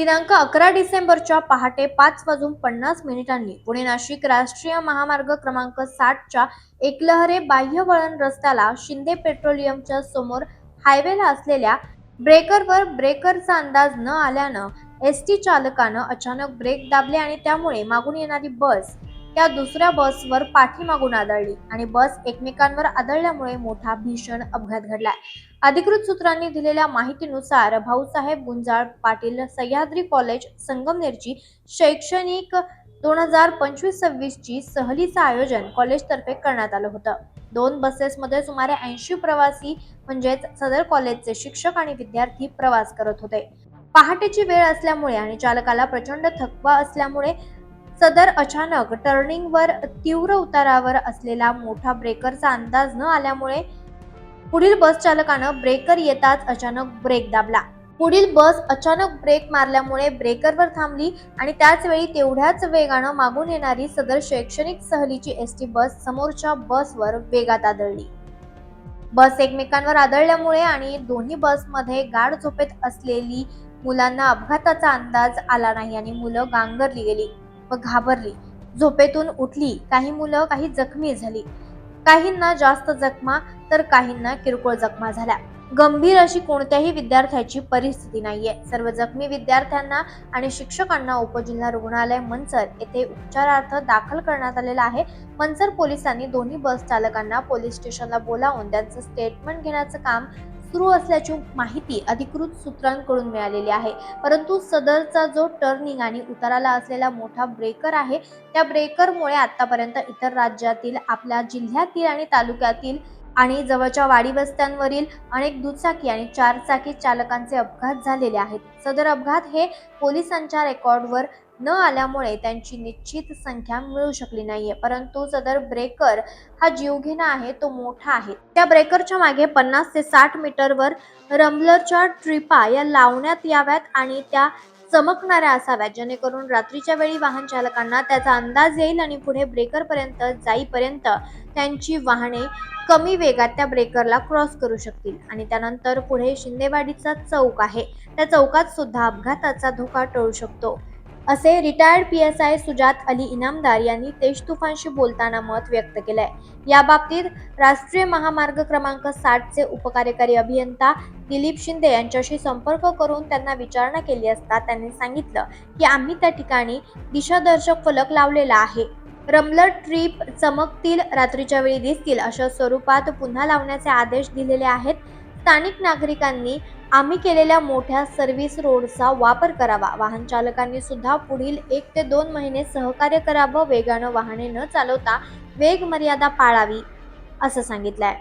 दिनांक अकरा डिसेंबरच्या पहाटे पाच वाजून पन्नास मिनिटांनी पुणे नाशिक राष्ट्रीय महामार्ग क्रमांक साठच्या एकलहरे बाह्य वळण रस्त्याला शिंदे पेट्रोलियमच्या समोर हायवेला असलेल्या ब्रेकरवर ब्रेकरचा अंदाज न आल्यानं एस टी चालकानं अचानक ब्रेक दाबले आणि त्यामुळे मागून येणारी बस त्या दुसऱ्या बसवर पाठीमागून आदळली आणि बस एकमेकांवर आदळल्यामुळे मोठा भीषण अपघात घडलाय अधिकृत सूत्रांनी दिलेल्या माहितीनुसार भाऊसाहेब गुंजाळ पाटील सह्याद्री कॉलेज संगमनेरची शैक्षणिक दोन हजार पंचवीस सव्वीस ची सहलीचं आयोजन कॉलेजतर्फे करण्यात आलं होतं. दोन बसेसमध्ये सुमारे ऐंशी प्रवासी म्हणजेच सदर कॉलेजचे शिक्षक आणि विद्यार्थी प्रवास करत होते. पहाटेची वेळ असल्यामुळे आणि चालकाला प्रचंड थकवा असल्यामुळे सदर अचानक टर्निंगवर तीव्र उतारावर असलेला मोठा ब्रेकरचा अंदाज न आल्यामुळे पुढील बस चालकानं ब्रेकर येताच अचानक ब्रेक दाबला. पुढील बस अचानक ब्रेक मारल्यामुळे ब्रेकरवर थांबली आणि त्याच वेळी तेवढ्याच वेगानं मागून येणारी सदर शैक्षणिक सहलीची एस टी बस समोरच्या बसवर वेगात आदळली. बस एकमेकांवर आदळल्यामुळे आणि दोन्ही बसमध्ये गाढ झोपेत असलेली मुलांना अपघाताचा अंदाज आला नाही आणि मुलं गांगरली गेली. व घाबरली. झोपेतून उठली. काही मुलं काही जखमी झाली. काहींना जास्त जखमा तर काहींना किरकोळ जखमा झाल्या. गंभीर अशी कोणत्याही विद्यार्थ्याची परिस्थिती नाहीये. सर्व जखमी विद्यार्थ्यांना आणि शिक्षकांना उपजिल्हा रुग्णालय मंचर येथे उपचारार्थ दाखल करण्यात आलेला आहे. मनसर पोलिसांनी दोन्ही बस चालकांना पोलीस स्टेशनला बोलावून त्यांचं स्टेटमेंट घेण्याचं काम सुरू असल्याची माहिती अधिकृत सूत्रांकडून मिळालेली आहे. परंतु सदरचा जो टर्निंग आणि उताराला असलेला मोठा ब्रेकर आहे त्या ब्रेकरमुळे आतापर्यंत इतर राज्यातील आपल्या जिल्ह्यातील आणि तालुक्यातील आणि जवळच्या वाडी वस्त्यांवरील अनेक दुचाकी आणि चारचाकी चालकांचे अपघात झालेले आहेत. सदर अपघात हे पोलिसांच्या रेकॉर्डवर न आल्यामुळे त्यांची निश्चित संख्या मिळू शकली नाहीये. परंतु सदर ब्रेकर हा जीवघेणा आहे तो मोठा आहे. त्या ब्रेकरच्या मागे पन्नास ते साठ मीटरवर रमलरच्या ट्रिपा या लावण्यात याव्यात आणि त्या चमकणाऱ्या असाव्यात. जेणेकरून रात्रीच्या वेळी वाहन चालकांना त्याचा अंदाज येईल आणि पुढे ब्रेकरपर्यंत जाईपर्यंत त्यांची वाहने कमी वेगात त्या ब्रेकरला क्रॉस करू शकतील. आणि त्यानंतर पुढे शिंदेवाडीचा चौक आहे. त्या चौकात सुद्धा अपघाताचा धोका टळू शकतो. असे retired P S I Sujat Ali Inamdar यांनी तेज तुफानशी बोलताना मत व्यक्त केलं आहे याबाबतीत राष्ट्रीय महामार्ग क्रमांक साठचे उपकार्यकारी अभियंता दिलीप शिंदे यांच्याशी संपर्क करून त्यांना विचारणा केली असता त्यांनी सांगितलं की आम्ही त्या ठिकाणी दिशादर्शक फलक लावलेला आहे. रमलर ट्रीप चमकतील रात्रीच्या वेळी दिसतील अशा स्वरूपात पुन्हा लावण्याचे आदेश दिलेले आहेत. स्थानिक नागरिकांनी आम्ही केलेल्या मोठ्या सर्व्हिस रोडचा वापर करावा. वाहन चालकांनी सुद्धा पुढील एक ते दोन महिने सहकार्य करावं वेगानं वाहने न चालवता वेग मर्यादा पाळावी असं सांगितलंय.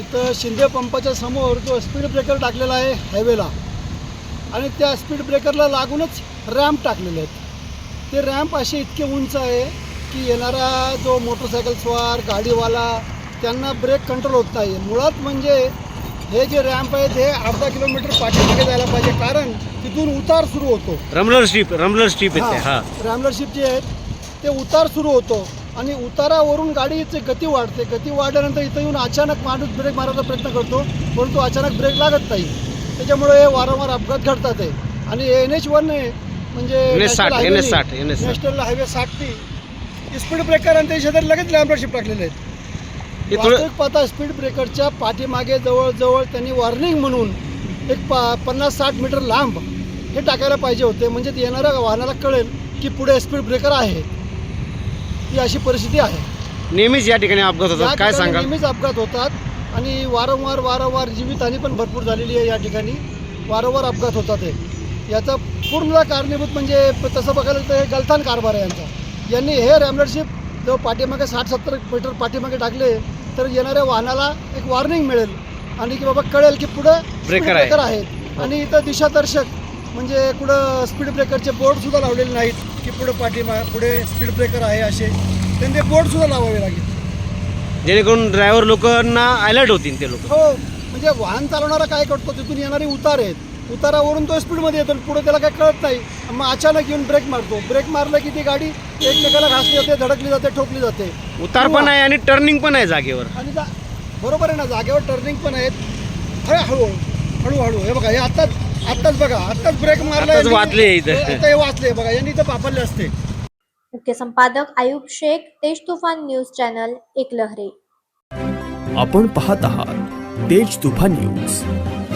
इथं शिंदे पंपाच्या समोर जो स्पीड ब्रेकर टाकलेला आहे हायवेला आणि त्या स्पीड ब्रेकरला लागूनच रॅम्प टाकलेले आहेत. ते रॅम्प असे इतके उंच आहे की येणारा जो मोटरसायकल स्वार गाडीवाला त्यांना ब्रेक कंट्रोल होत नाही. मुळात म्हणजे हे जे रॅम्प आहेत हे अर्धा किलोमीटर पाठीमागे जायला पाहिजे. कारण तिथून उतार सुरू होतो. रमलर स्ट्रीप रमलर स्ट्रीप येते हा. रॅमलरशिप जे आहेत ते उतार सुरू होतो. आणि उतारावरून गाडीची गती वाढते. गती वाढल्यानंतर इथं येऊन अचानक माणूस ब्रेक मारायचा प्रयत्न करतो परंतु अचानक ब्रेक लागत नाही. त्याच्यामुळे हे वारंवार अपघात घडतात आहे आणि एन एच वन म्हणजे NH 60, national NH 60, NH 60. National highway साठटी speed breaker आणि त्याच्या शेजारी लगेच रॅमलरशिप टाकलेले आहेत. हे थोडं वास्तविक पाहता स्पीड ब्रेकरच्या पाठीमागे जवळजवळ त्यांनी वॉर्निंग म्हणून एक पा पन्नास साठ मीटर लांब हे टाकायला पाहिजे होते. म्हणजे ते येणाऱ्या वाहनाला कळेल की पुढे स्पीड ब्रेकर आहे. ही अशी परिस्थिती आहे. नेहमीच या ठिकाणी अपघात या होतात काय ठिकाणी सांगाल? नेहमीच अपघात होतात. आणि वारंवार वारंवार जीवितहानी पण भरपूर झालेली आहे या ठिकाणी. वारंवार अपघात होतात हे. याचा पूर्ण कारणीभूत म्हणजे प- तसं बघायला तर हे गलथान कारभार आहे यांचा. यांनी हे रॅमलरशिप जो पाठीमागे साठ सत्तर मीटर पाठीमागे टाकले तर येणाऱ्या वाहनाला एक वॉर्निंग मिळेल. आणि की बाबा कळेल की पुढे. ब्रेकर आहेत. आणि इथं दिशादर्शक म्हणजे कुठं स्पीड ब्रेकरचे बोर्ड सुद्धा लावलेले नाहीत की पुढे पाठीमा पुढे स्पीड ब्रेकर आहे असे. त्यांनी ते बोर्ड सुद्धा लावावे लागेल. जेणेकरून ड्रायव्हर लोकांना अलर्ट होतील ते लोक. हो म्हणजे वाहन चालवणारा काय करतो तिथून येणारे उतार आहेत. उतारावरून तो स्पीडमध्ये येतो पुढे त्याला काही कळत नाही. मग अचानक येऊन ब्रेक मारतो. ब्रेक मारलं की ती गाडी एकमेकाला घासली जाते धडकली जाते ठोकली जाते. उतार पण आहे आणि टर्निंग पण आहे जागेवर. आणि जा- बरोबर आहे ना जागेवर टर्निंग पण आहेत. हळू हळू हळूहळू. हे बघा हे आत्ताच आत्ताच बघा आत्ताच ब्रेक मारला आत्ताच वाचले इथं. हे वाचले. बघा यांनी इथं पापरले असते. मुख्य संपादक आयुब शेख तेज तुफान न्यूज चॅनल एकलहरे. आपण पाहत आहात तेज तुफान न्यूज.